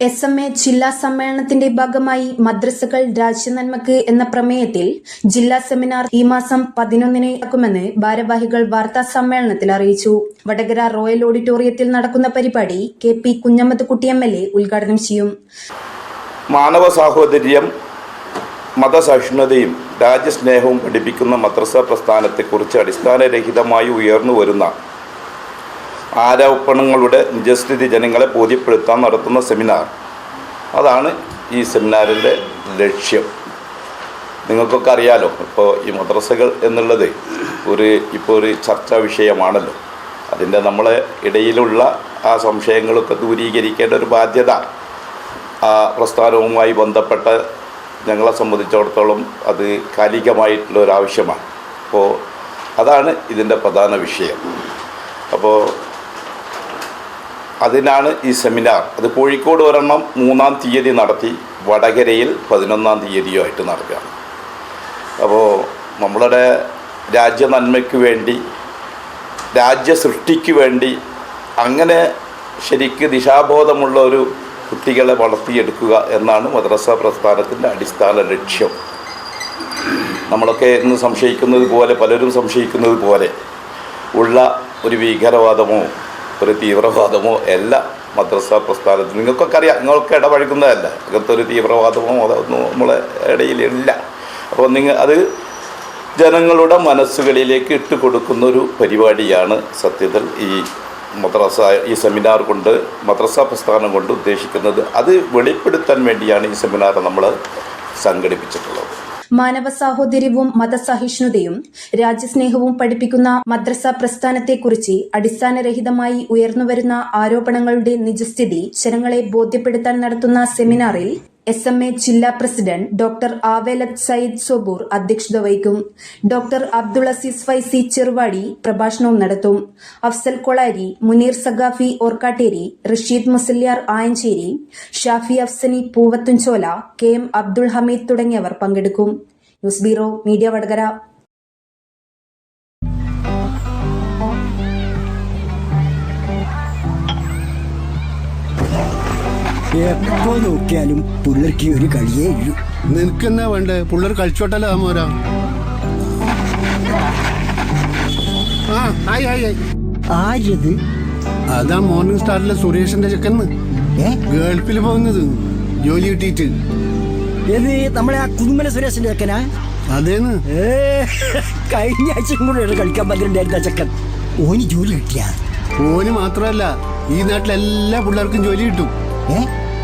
S M A ജില്ലാ സമ്മേളനത്തിന്റെ ഭാഗമായി മദ്രസകൾ രാജ്യനന്മക്ക് എന്ന പ്രമേയത്തിൽ ജില്ലാ സെമിനാർ ഈ മാസം പതിനൊന്നിന് നടക്കുമെന്ന് ഭാരവാഹികൾ വാർത്താ സമ്മേളനത്തിൽ അറിയിച്ചു. വടകര റോയൽ ഓഡിറ്റോറിയത്തിൽ നടക്കുന്ന പരിപാടി K P Kunhammathkutty M L A ഉദ്ഘാടനം ചെയ്യും. മാനവ സാഹോദര്യം മതസഹിഷ്ണുതയും രാജ്യസ്നേഹവും പഠിപ്പിക്കുന്ന മദ്രസ പ്രസ്ഥാനത്തെക്കുറിച്ച് അടിസ്ഥാനരഹിതമായി ഉയർന്നു വരുന്ന ആരോപണങ്ങളുടെ നിജസ്ഥിതി ജനങ്ങളെ ബോധ്യപ്പെടുത്താൻ നടത്തുന്ന സെമിനാർ. അതാണ് ഈ സെമിനാറിന്റെ ലക്ഷ്യം. നിങ്ങൾക്കൊക്കെ അറിയാലോ ഇപ്പോൾ ഈ മദ്രസകൾ എന്നുള്ളത് ഒരു ഇപ്പോൾ ഒരു ചർച്ചാ വിഷയമാണല്ലോ. അതിന്റെ നമ്മളെ ഇടയിലുള്ള ആ സംശയങ്ങളൊക്കെ ദൂരീകരിക്കേണ്ട ഒരു ബാധ്യത ആ പ്രസ്ഥാനവുമായി ബന്ധപ്പെട്ട ഞങ്ങളെ സംബന്ധിച്ചിടത്തോളം അത് കാലികമായിട്ടുള്ള ഒരു ആവശ്യമാണ് അപ്പോൾ അതാണ് ഇതിന്റെ പ്രധാന വിഷയം. അപ്പോൾ അതിനാണ് ഈ സെമിനാർ അത് കോഴിക്കോട് ഒരെണ്ണം മൂന്നാം തീയതി നടത്തി വടകരയിൽ പതിനൊന്നാം ആയിട്ട് നടക്കുകയാണ്. അപ്പോൾ നമ്മളുടെ രാജ്യ നന്മയ്ക്ക് വേണ്ടി രാജ്യ സൃഷ്ടിക്ക് വേണ്ടി അങ്ങനെ ശരിക്ക് ദിശാബോധമുള്ള ഒരു കുട്ടികളെ വളർത്തിയെടുക്കുക എന്നാണ് മദ്രസ പ്രസ്ഥാനത്തിന്റെ അടിസ്ഥാന ലക്ഷ്യം. നമ്മളൊക്കെ ഇന്ന് സംശയിക്കുന്നത് പോലെ പലരും സംശയിക്കുന്നത് പോലെ ഉള്ള ഒരു ഭീകരവാദമോ ഒരു തീവ്രവാദമോ അല്ല മദ്രസ പ്രസ്ഥാനത്തിൽ നിങ്ങൾക്കൊക്കെ അറിയാം നിങ്ങൾക്ക് ഇടപഴകുന്നതല്ല. അങ്ങനത്തെ ഒരു തീവ്രവാദമോ അതൊന്നും നമ്മളെ ഇടയിലില്ല. അപ്പോൾ നിങ്ങൾ അത് ജനങ്ങളുടെ മനസ്സുകളിലേക്ക് ഇട്ട് കൊടുക്കുന്ന ഒരു പരിപാടിയാണ് സത്യത്തിൽ ഈ മദ്രസ ഈ സെമിനാർ കൊണ്ട് മദ്രസ പ്രസ്ഥാനം കൊണ്ട് ഉദ്ദേശിക്കുന്നത്. അത് വെളിപ്പെടുത്താൻ വേണ്ടിയാണ് ഈ സെമിനാർ നമ്മൾ സംഘടിപ്പിച്ചിട്ടുള്ളത്. മാനവ സാഹോദര്യവും മതസഹിഷ്ണുതയും രാജ്യസ്നേഹവും പഠിപ്പിക്കുന്ന മദ്രസ പ്രസ്ഥാനത്തെക്കുറിച്ച് അടിസ്ഥാനരഹിതമായി ഉയർന്നുവരുന്ന ആരോപണങ്ങളുടെ നിജസ്ഥിതി ജനങ്ങളെ ബോധ്യപ്പെടുത്താൻ നടത്തുന്ന സെമിനാറിൽ എസ് എം എ ജില്ലാ പ്രസിഡന്റ് ഡോക്ടർ ആവേലത് സയ്യിദ് സൊബൂർ അധ്യക്ഷത വഹിക്കും. ഡോക്ടർ അബ്ദുൾ അസീസ് ഫൈസി ചെറുവാടി പ്രഭാഷണവും നടത്തും. അഫ്സൽ കൊളാരി മുനീർ സഖാഫി ഓർക്കാട്ടേരി റഷീദ് മുസല്യാർ ആയഞ്ചേരി ഷാഫി അഫ്സനി പൂവത്തുംചോല കെ എം അബ്ദുൾ ഹമീദ് തുടങ്ങിയവർ പങ്കെടുക്കും. News bureau media Vadakara. എപ്പോ നോക്കിയാലും പുള്ളർക്ക് ഒരു കളിയേ ഉള്ളൂ നിനക്കെന്നാ വേണ്ടേ? പുള്ളർ കളിച്ചോട്ടല്ലോ മോരാ? ആ ആയി ആയി ആയി. ആരത് അതാ മോർണിംഗ് സ്റ്റാറിലെ സുരേഷിന്റെ ചെക്കന്ന് ഏ? ഗൾഫിൽ പോകുന്നത്. ജോലി കിട്ടിയിട്ട്. ഏത് നമ്മളെ ആ കുന്നുമല സുരേഷിന്റെ ചെക്കനാ? അതേന്ന്. ഏ കഴിഞ്ഞ ആഴ്ചയും കൂടെ കളിക്കാൻ പന്ത്രണ്ടായിരുന്ന ചെക്കൻ. ഓന് ജോലി കിട്ടിയ? ഓന് മാത്രമല്ല ഈ നാട്ടിലെല്ലാ പിള്ളേർക്കും ജോലി കിട്ടും. ഏ?